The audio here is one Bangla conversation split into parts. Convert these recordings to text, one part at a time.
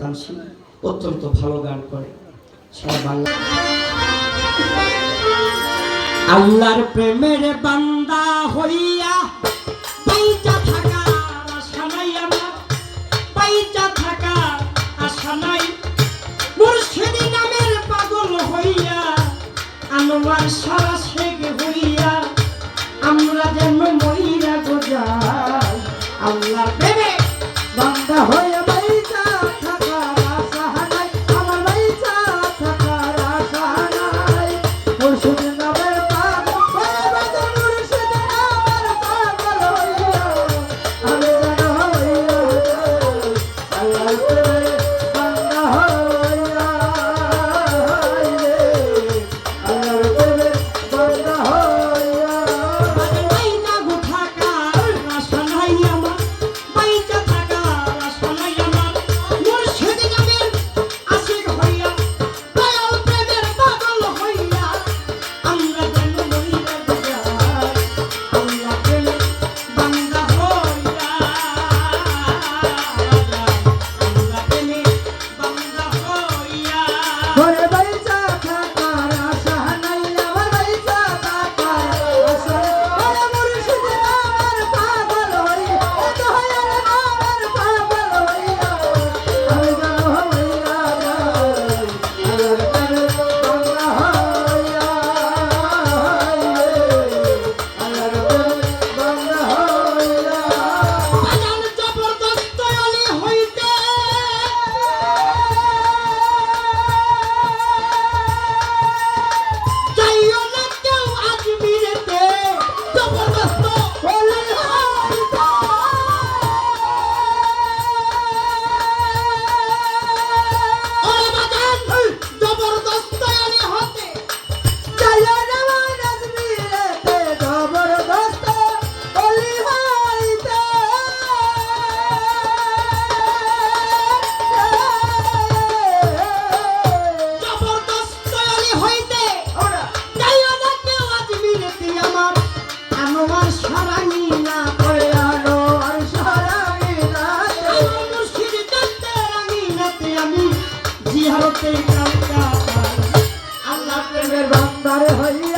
তানসি অত্যন্ত ভালো গান করে। সারা বাংলা আল্লাহর প্রেমের বান্দা হইয়া থাকা আশা নাই আমার। থাকা আশা নাই। মুর্শিদি নামের পাগল হইয়া, আনোয়ার সারা শেখ হইয়া, আমরা যেন মহিলা গোজা আল্লাহ প্রেম সেই কালিকা আল্লাহ প্রেমের বান্দারে হইয়া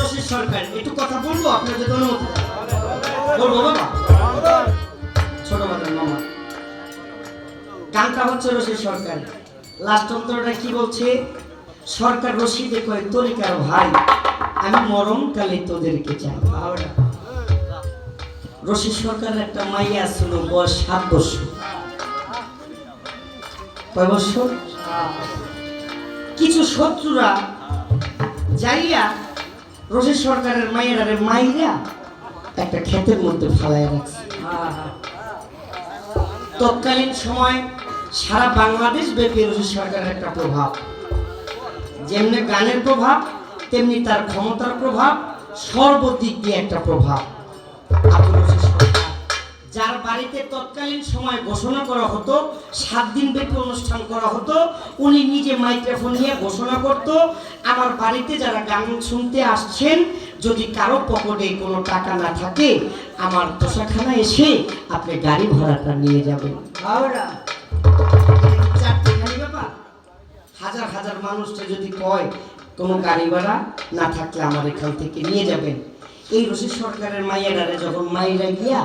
রশিদ সরকার, একটু কথা বলব? আপনার অনুমতি বলব বাবা? ছোট মামা। গানটা হচ্ছে রশিদ সরকার। কি বলছে? সরকার রশিদে তরিকার ভাই, আমি তোদেরকে চাই। রশিদ সরকার একটা মাইয়া আসছিল বয়স সাত বছর। কয় বছর? কিছু শত্রুরা যাইয়া রশিদ সরকারের মায়েরারে মাইরা একটা ক্ষেতের মধ্যে ফালাইয়া রাখছে। তৎকালীন সময় সারা বাংলাদেশ ব্যাপী রশিদ সরকারের একটা প্রভাব। যেমনি গানের প্রভাব, তেমনি তার ক্ষমতার প্রভাব, সর্বদিক দিয়ে একটা প্রভাব। আপনি রশিদ সরকার যার বাড়িতে তৎকালীন সময় ঘোষণা করা হতো সাত দিন ব্যাপী অনুষ্ঠান করা হতো উনি নিজে মাইক্রোফোন নিয়ে ঘোষণা করত আমার বাড়িতে যারা গান শুনতে আসছেন যদি কারও পকেটে কোনো টাকা না থাকে আমার পোশাকখানা এসে আপনি গাড়ি ভাড়াটা নিয়ে যাবেন। হাজার হাজার মানুষটা যদি কয় কোনো গাড়ি ভাড়া না থাকলে আমার এখান থেকে নিয়ে যাবেন। এই রশিদ সরকারের মাইয়াডারে যখন মাইরা গিয়া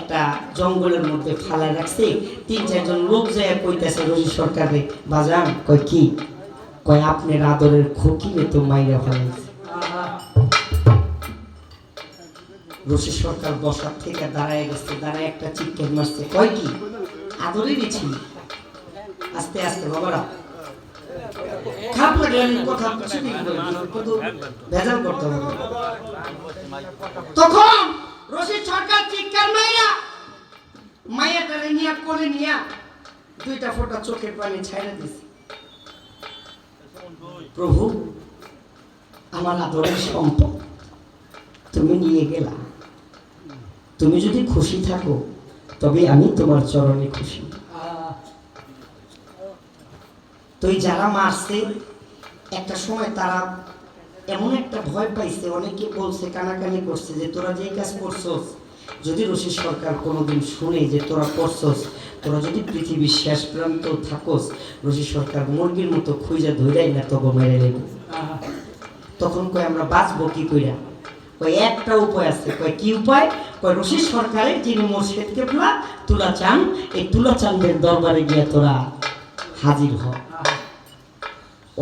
একটা জঙ্গলের মধ্যে ফালায় রাখছে, তিন চারজন লোক যায় কইতেছে রশিদ সরকারে বাজান, কয় কি? কয় আপনার আদরের খকিলে তো মাইরা ফেলাইছে। রশিদ সরকার বসার থেকে দাঁড়ায় গেছে, দাঁড়ায় একটা চিৎকার মারছে, কয় কি? আদরেরই ছিল? আস্তে আস্তে, বাবারা করতে হবে। তখন সরকার চিৎকার মাইয়া নিয়া নিয়া দুইটা ফোঁটা চোখের পানি দিছে। প্রভু, আমার আদরের সম্পদ, তুমি নিয়ে গেলা। তুমি যদি খুশি থাকো, তবে আমি তোমার চরণে খুশি। তো যারা মারছে, একটা সময় তারা এমন একটা ভয় পাইছে, অনেকে বলছে, কানাকানি করছে যে তোরা যে কাজ করছস, যদি রশিদ সরকার কোনোদিন শুনে যে তোরা করছস, তোরা যদি পৃথিবীর শেষ প্রান্ত থাকস, রশিদ সরকার মুরগির মতো খুঁজা ধৈরাই না তবে মেরে লেগে তখন কয়, আমরা বাঁচবো কি কইরা? কয়, একটা উপায় আছে। কয়, কি উপায়? কয়, রশিদ সরকারের যিনি মোর্শেদ কেবলা তুলা চান এই তুলা চান্দের দরবারে গিয়ে তোরা হাজির হ।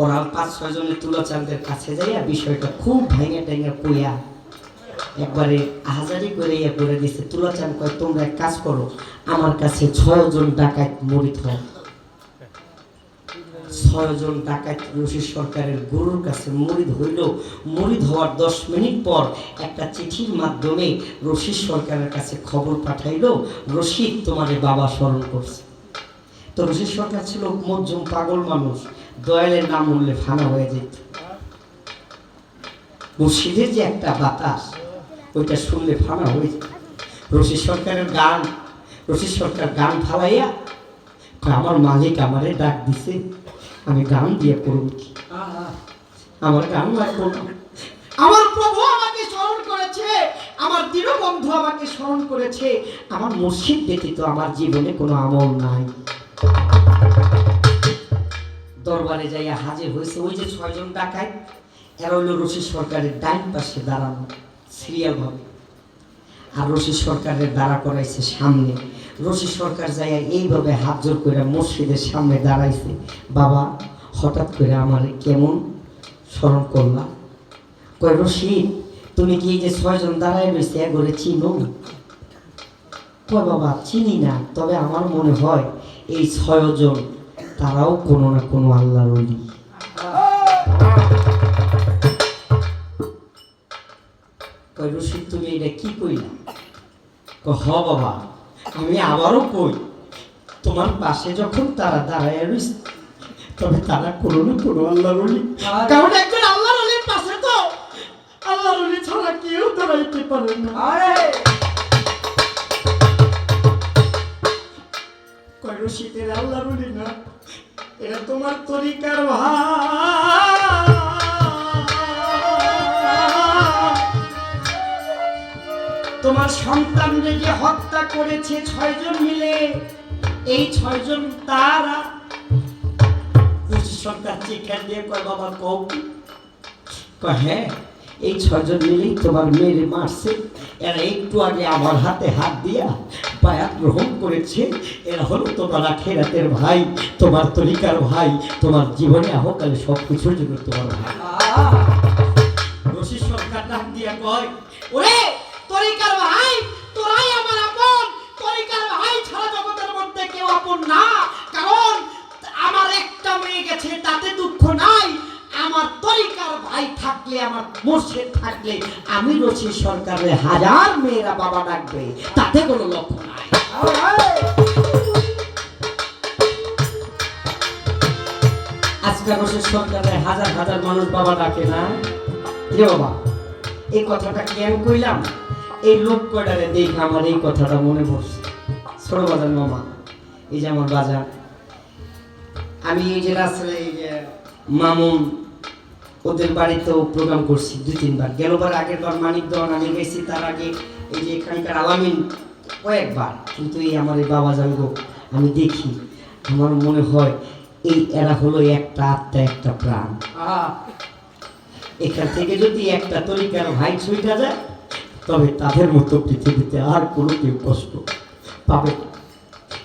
ওরা পাঁচ, ছয় জনের তুলা চান্দের কাছে যাইয়া বিষয়টা খুব ভাঙে টাইঙা কইয়া একবারে হাজারি করে ইয়ে করে দিছে তুলা চান কয়, তোমরা এক কাজ করো, আমার কাছে ছয় জন ডাকাত মরিত হয় ছয়জন ডাকাত রশিদ সরকারের গুরুর কাছে মরিদ হইল। মরিদ হওয়ার দশ মিনিট পর একটা চিঠির মাধ্যমে রশিদ সরকারের কাছে খবর পাঠাইলো, রশিদ, তোমারে বাবা স্মরণ করছে। তো রশিদ সরকার ছিল মধ্যম পাগল মানুষ। দয়ালের নাম উঠলে ফানা হয়ে যেত। মুর্শিদের যে একটা বাতাস, ওইটা শুনলে ফানা হয়ে যেত। রশিদ সরকারের গান রশিদ সরকার গান ফালাইয়া আমার মালিক আমারে ডাক দিছে, আমি গান দিয়ে করব কি? আমার গান লাগবো। আমার প্রভু আমাকে স্মরণ করেছে, আমার দীনবন্ধু আমাকে স্মরণ করেছে, আমার মসজিদ ব্যতীত আমার জীবনে কোনো আমল নাই। দরবারে যাইয়া হাজির হয়েছে। ওই যে ছয়জন ডাকায় এরা হইল রশিদ সরকারের ডাইন পাশে দাঁড়ানো সিরিয়াল ভাবে আর রশিদ সরকারের দাঁড়া করাইছে সামনে। রশিদ সরকার যাইয়া এইভাবে হাত জোর করে মসজিদের সামনে দাঁড়াইছে, বাবা, হঠাৎ করে আমার কেমন স্মরণ করলা? কয়, রশিদ, তুমি কি এই যে ছয়জন দাঁড়ায় রয়েছে একবারে চিনো? কয়, বাবা, চিনি না, তবে আমার মনে হয় এই ছয়জন তারাও কোনো না কোনো আল্লাহর অলি রশিদ, তুমি এটা কি কইলা? হ বাবা, আমি আবারও কই, তোমার পাশে যখন তারা দাঁড়ায় রয়েছে তবে তারা কোনো না কোনো আল্লাহর অলি কারণ একজন আল্লাহর অলির পাশে তো আল্লাহর অলি ছাড়া কেউ দাঁড়াইতে পারে না। রশিদের আল্লাহর অলি না এটা তোমার তরিকার ভাই তোমার সন্তান যে হত্যা করেছে ছয়জন মিলে, এই ছয়জন তারা সরকার চিকেন দিয়ে কয়, বাবা, কও কি? হ্যাঁ এই ছয়জন মিলেই তোমার মেরে মারছে এরা একটু আগে আমার হাতে হাত দিয়া বায়াত গ্রহণ করেছে, এরা হলো তোমার আখেরাতের ভাই, তোমার তরিকার ভাই, তোমার জীবনে আহকালে সব কিছুর জন্য তোমার ভাই। সরকার ডাক দিয়া কয়, ওরে, তরিকার ভাই, তোরাই আমার আপন, তরিকার ভাই ছাড়া জগতের মধ্যে কেউ আপন না। মেয়ে গেছে তাতে দুঃখ নাই আমার তরিকার ভাই থাকলে, আমার মোর্শেদ থাকলে, আমি রচির সরকারের হাজার মেয়েরা বাবা ডাকবে, তাতে কোনো লক্ষ্য নাই। আজকে রচির সরকারের হাজার হাজার মানুষ বাবা ডাকে না। রে বাবা, এই কথাটা কেন কইলাম? এই লোক কয়টারে দেখে আমার এই কথাটা মনে পড়ছে? ছোট বাজার মামা, এই যে আমার বাজার। আমি এই যে রাস্তায় এই যে মামুন ওদের বাড়িতেও প্রোগ্রাম করছি দুই তিনবার। গেলবার আগের বার মানিক দেওয়ান আমি গেছি তার আগে এই যে এখানকার আলামিন কয়েকবার কিন্তু এই আমার এই বাবা জানগো আমি দেখি। আমার মনে হয় এই এরা হলো একটা আত্মা একটা প্রাণ। এখান থেকে যদি একটা তরিকার ভাই ছুইটা যায় তবে তাদের মতো পৃথিবীতে আর কোনো কেউ কষ্ট পাবে না।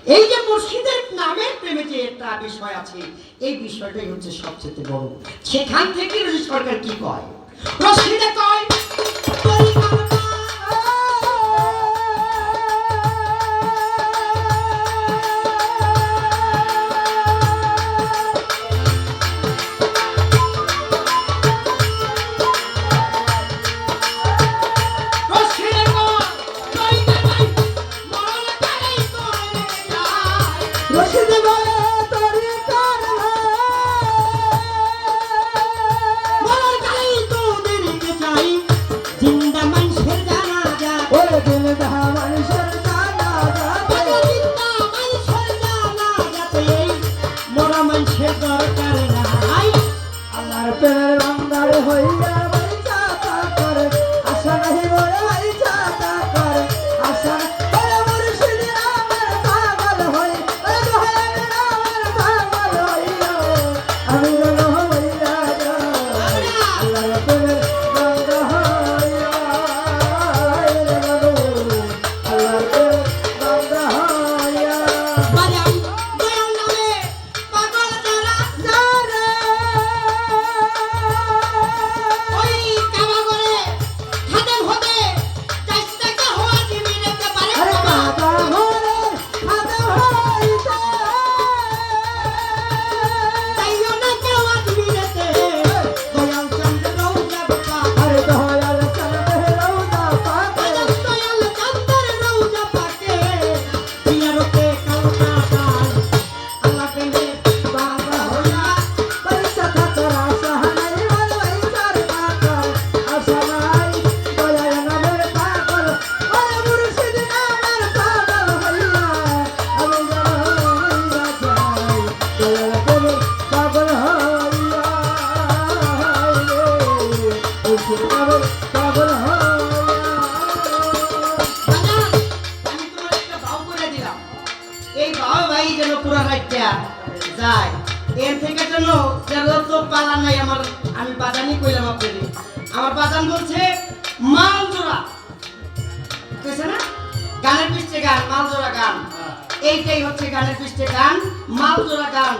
এই যে মসজিদের নামের প্রেমে যে একটা বিষয় আছে, এই বিষয়টাই হচ্ছে সবচেয়ে বড়। সেখান থেকে সরকার কি কয়? মসজিদে কয় এইটাই হচ্ছে গানের পৃষ্ঠে গান মাল জোড়া গান।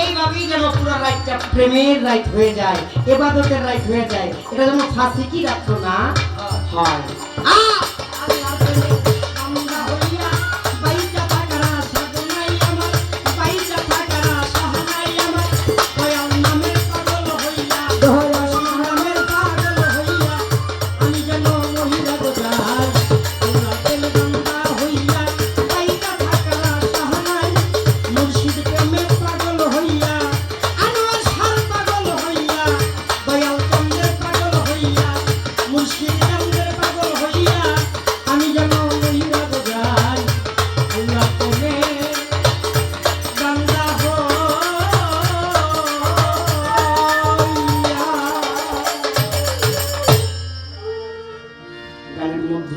এইভাবেই যেন পুরো রাইটটা প্রেমের রাইট হয়ে যায়, এবাদতের রাইট হয়ে যায়। এটা যেন ফাঁসি কি রাখতো না হয়।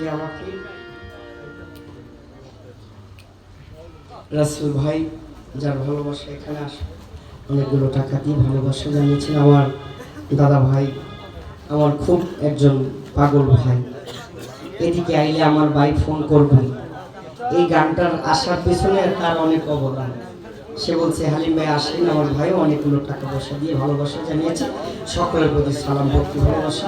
মধ্যে আমাকে। রাসুল ভাই, যার ভালোবাসা এখানে আসে, অনেকগুলো টাকা দিয়ে ভালোবাসা জানিয়েছেন আমার দাদা ভাই, আমার খুব একজন পাগল ভাই। এদিকে আইলে আমার ভাই ফোন করবেন এই গানটার আসার পেছনে তার অনেক অবদান। সে বলছে, হালিম ভাই, আসেন। আমার ভাইও অনেকগুলো টাকা পয়সা দিয়ে ভালোবাসা জানিয়েছে। সকলের প্রতি সালাম, ভক্তি, ভালোবাসা।